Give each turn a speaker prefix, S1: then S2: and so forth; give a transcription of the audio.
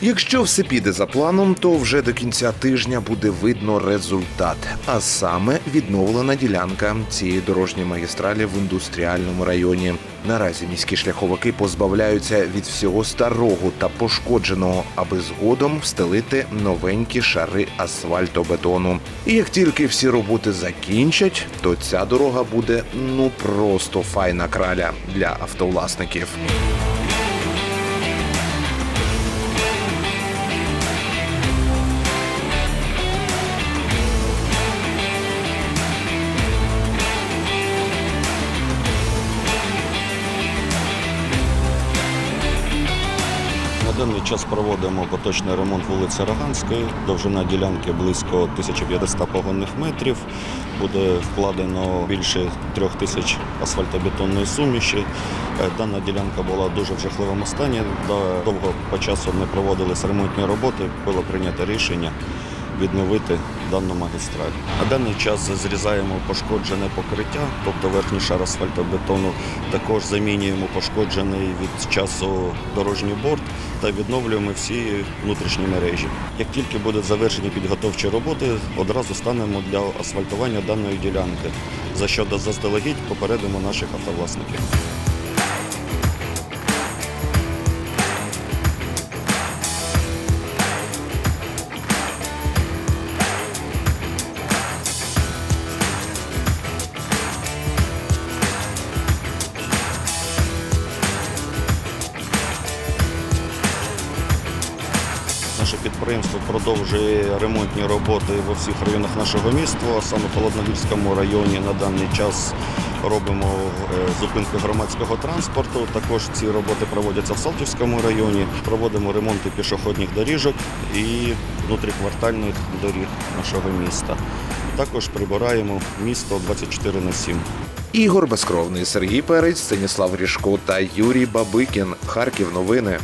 S1: Якщо все піде за планом, то вже до кінця тижня буде видно результат, а саме відновлена ділянка цієї дорожньої магістралі в індустріальному районі. Наразі міські шляховики позбавляються від всього старого та пошкодженого, аби згодом встелити новенькі шари асфальтобетону. І як тільки всі роботи закінчать, то ця дорога буде ну просто файна краля для автовласників.
S2: Даний час проводимо поточний ремонт вулиці Роганської. Довжина ділянки близько 1500 погонних метрів. Буде вкладено більше трьох тисяч асфальтобетонної суміші. Е, Дана ділянка була в дуже в жахливому стані. Довго по часу не проводились ремонтні роботи. Було прийнято рішення відновити дану магістраль. На даний час зрізаємо пошкоджене покриття, тобто верхній шар асфальтобетону. Також замінюємо пошкоджений від часу дорожній борт та відновлюємо всі внутрішні мережі. Як тільки будуть завершені підготовчі роботи, одразу станемо для асфальтування даної ділянки, за що заздалегідь попередимо наших автовласників. Наше підприємство продовжує ремонтні роботи в усіх районах нашого міста. Саме в Холодногірському районі на даний час робимо е, зупинки громадського транспорту. Також ці роботи проводяться в Салтівському районі. Проводимо ремонти пішохідних доріжок і внутріквартальних доріг нашого міста. Також прибираємо місто 24 на 7.
S1: Ігор Безкровний, Сергій Перець, Станіслав Ріжко та Юрій Бабикін. Харків новини.